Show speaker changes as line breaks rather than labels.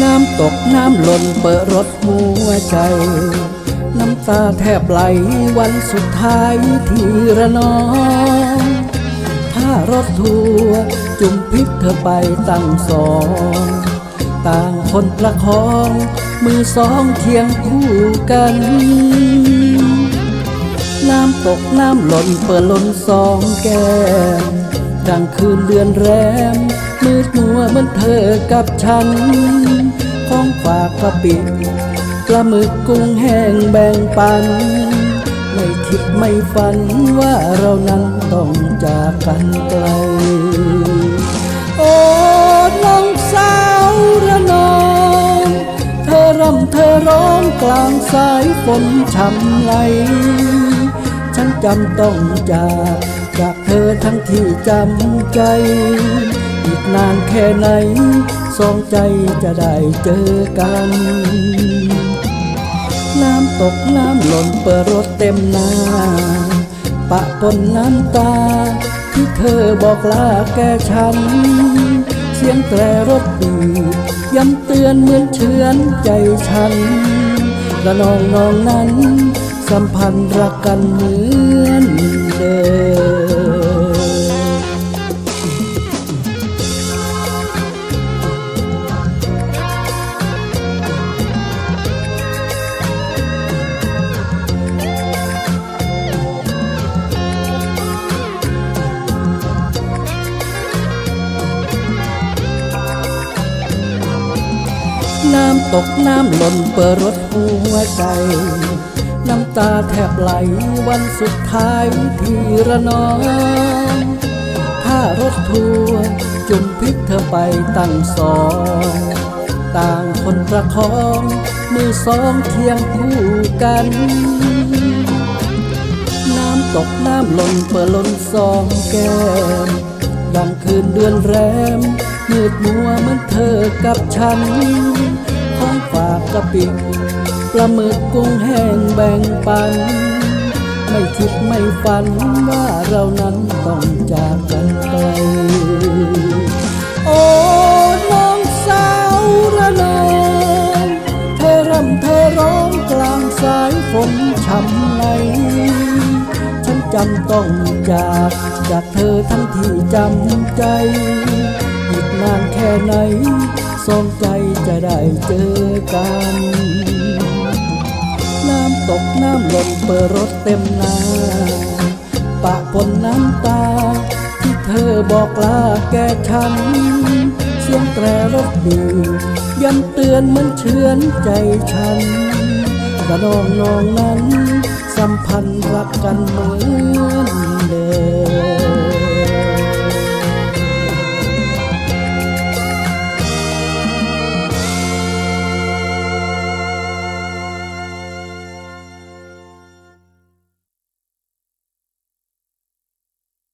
น้ำตกน้ำหล่นเปิดรถหัวใจ น้ำตาแทบไหลวันสุดท้ายที่ระนอง ถ้ารถทัวร์จุ่มพิษเธอไปตั้งสอง ต่างคนประคอง มือสองเคียงคู่กัน น้ำตกน้ำหล่นเปิดล้นสองแก้มดังคืนเดือนแรม มืดมัวเหมือนเธอกับฉัน ของฝากกระปิปลาหมึกกุ้งแห้งแบ่งปัน ไม่คิดไม่ฝันว่าเรานั้นต้องจากกันไกล โอ้น้องสาวระนอง เธอรำเธอร้องกลางสายฝนช่ำไหล ฉันจำต้องจากจากเธอทั้งที่จำใจ อีกนานแค่ไหน สองใจจะได้เจอกัน น้ำตกน้ำหล่นเปิดรถเต็มหน้า ปะปนน้ำตา ที่เธอบอกลาแกฉัน เสียงแตรรถดีย้ำเตือนเหมือนเชือนใจฉันและน้องน้องนั้น สัมพันธ์รักกันเหมือนเดิม น้ำตกน้ำหล่นเปิดรถหัวใจ น้ำตาแทบไหลวันสุดท้ายที่ระนอง ถ้ารถทัวร์จุ่มพิษเธอไปตั้งสอง ต่างคนประคอง มือสองเคียงคู่กัน น้ำตกน้ำหล่นเปิดล้นสองแก้มดังคืนเดือนแรม มืดมัวเหมือนเธอกับฉัน ของฝากกระปิปลาหมึกกุ้งแห้งแบ่งปัน ไม่คิดไม่ฝันว่าเรานั้นต้องจากกันไกลโอ้น้องสาวระนองเธอรำเธอร้องกลางสายฝนช่ำไหลฉันจำต้องจากจากเธอทั้งที่จำใจ นานแค่ไหนสองใจจะได้เจอกัน น้ำตกน้ำหล่นเปิดรถเต็มน้าปะปนน้ำตา ที่เธอบอกลาแกฉัน เสียงแตรรถดีย้ำเตือนเหมันเชือนใจฉันกระนองนองนั้น สัมพันธ์รักกันเหมือนเดิม